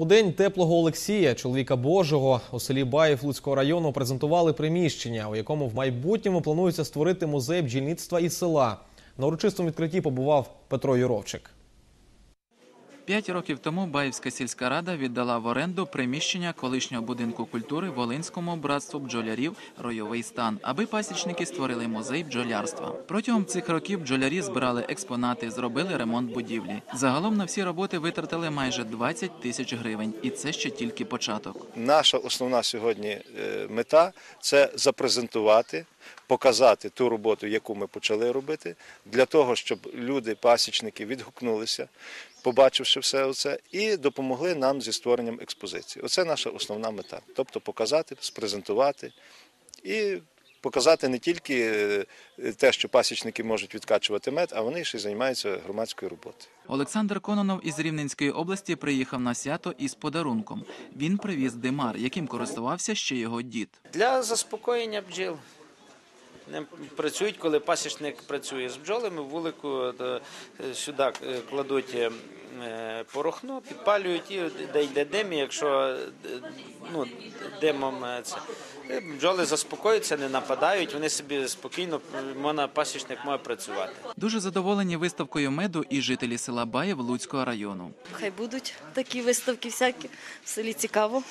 У день теплого Олексія, чоловіка Божого, у селі Баїв Луцького району презентували приміщення, у якому в майбутньому планується створити музей бджільництва і села. На урочистому відкритті побував Петро Юровчик. П'ять років тому Баївська сільська рада віддала в оренду приміщення колишнього будинку культури Волинському братству бджолярів Ройовий стан, аби пасічники створили музей бджолярства. Протягом цих років бджолярі збирали експонати, зробили ремонт будівлі. Загалом на всі роботи витратили майже 20 тисяч гривень, і це ще тільки початок. Наша основна сьогодні е, мета це запрезентувати, показати ту роботу, яку ми почали робити, для того, щоб люди, пасічники, відгукнулися, побачивши все це, і допомогли нам зі створенням експозиції. Оце наша основна мета. Тобто показати, спрезентувати і показати не тільки е, те, що пасічники можуть відкачувати мед, а вони ще й займаються громадською роботою. Олександр Кононов із Рівненської області приїхав на свято із подарунком. Він привіз димар, яким користувався ще його дід. Для заспокоєння бджіл. Не працюють, коли пасічник працює з бджолами, вулику е, сюди е, кладуть е, порохно, підпалюють і де йде дим, якщо е, ну, димом е, це е, бджоли заспокоюються, не нападають, вони собі спокійно можна, пасічник може працювати. Дуже задоволені виставкою меду і жителі села Баєв Луцького району. Хай будуть такі виставки всякі. В селі цікаво.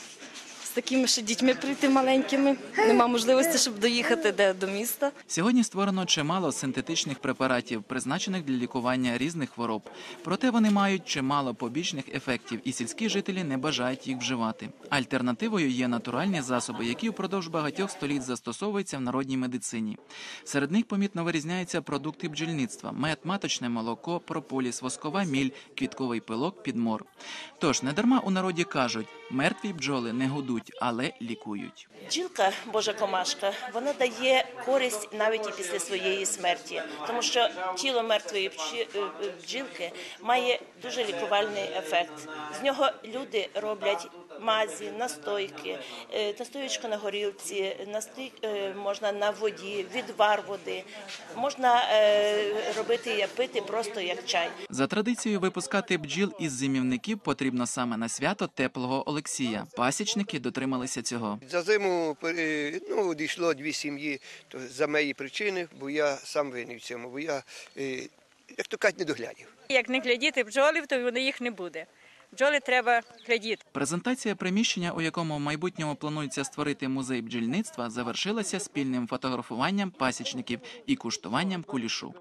Такими ще дітьми прийти маленькими. Нема можливості, щоб доїхати де до міста. Сьогодні створено чимало синтетичних препаратів, призначених для лікування різних хвороб. Проте вони мають чимало побічних ефектів, і сільські жителі не бажають їх вживати. Альтернативою є натуральні засоби, які впродовж багатьох століть застосовуються в народній медицині. Серед них помітно вирізняються продукти бджільництва: мед, маточне молоко, прополіс, воскова міль, квітковий пилок, підмор. Тож недарма у народі кажуть: мертві бджоли не гудуть, але лікують. Бджілка, божа комашка, вона дає користь навіть і після своєї смерті, тому що тіло мертвої е, е, бджілки має дуже лікувальний ефект. З нього люди роблять мазі, настойки, е, настоючку на горілці, настій можна на воді, відвар води, можна робити пити просто як чай. За традицією випускати бджіл із зимівників потрібно саме на свято теплого Олексія. Пасічники дотрималися цього. За зиму е, ну, дійшло дві сім'ї то за мої причини, бо я сам винен в цьому, бо я, е, як то кажуть, не доглядів. Як не глядіти бджолів, то вони їх не буде. Бджоли треба глядіти. Презентація приміщення, у якому в майбутньому планується створити музей бджільництва, завершилася спільним фотографуванням пасічників і куштуванням кулішу.